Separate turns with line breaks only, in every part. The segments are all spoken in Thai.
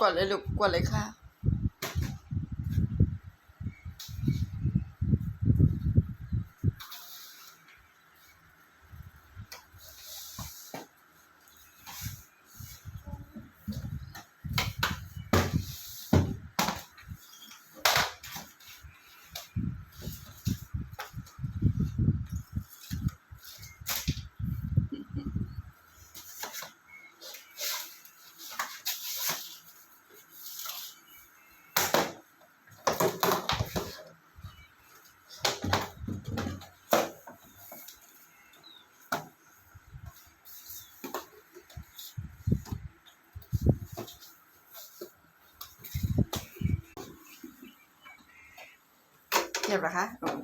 กดเลยลูกกดเลยค่ะ เก็บเหรอคะลูก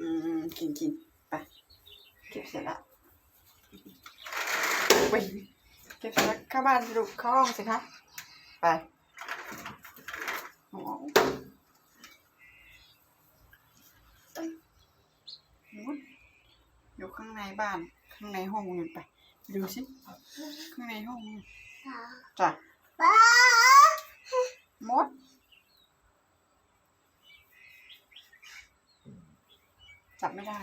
อืมกินกินไปเก็บเสร็จแล้วไปเก็บเสร็จแล้วเข้าบ้านสิลูกเข้าห้องสิคะไปโอ้โหนู้นอยู่ข้างในบ้านข้างในห้องนู่นไป ดูสิข้างในห้องนู่นจ้ะ
ป้าม
ด จับไม่ได้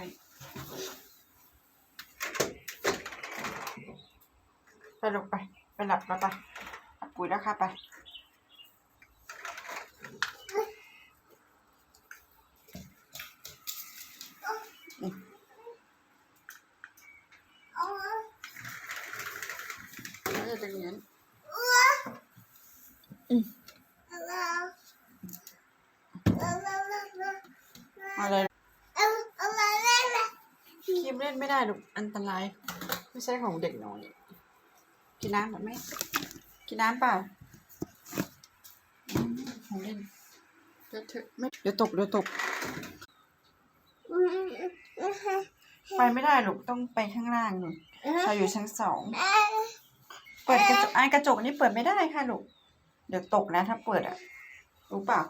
ไปลงไป ไปหลับแล้วไปหลับปุ๋ยแล้วค่ะไป
เอา
ไม่ได้เป็นอย่างนั้น
อาเอ
มเล่นไม่ได้ลูกอันตราย ไม่ใช่ของเด็กน้อยกินน้ำหรือไม่กินน้ำเปล่าอืมของเล่นเดี๋ยวเถอะไม่เดี๋ยวตกเดี๋ยวตก ไปไม่ได้ลูกต้องไปข้างล่างหนูเราอยู่ชั้นสองเปิดกระจกไอ้กระจกนี่เปิดไม่ได้ค่ะลูกเดี๋ยวตกนะถ้าเปิดอะรู้เปล่า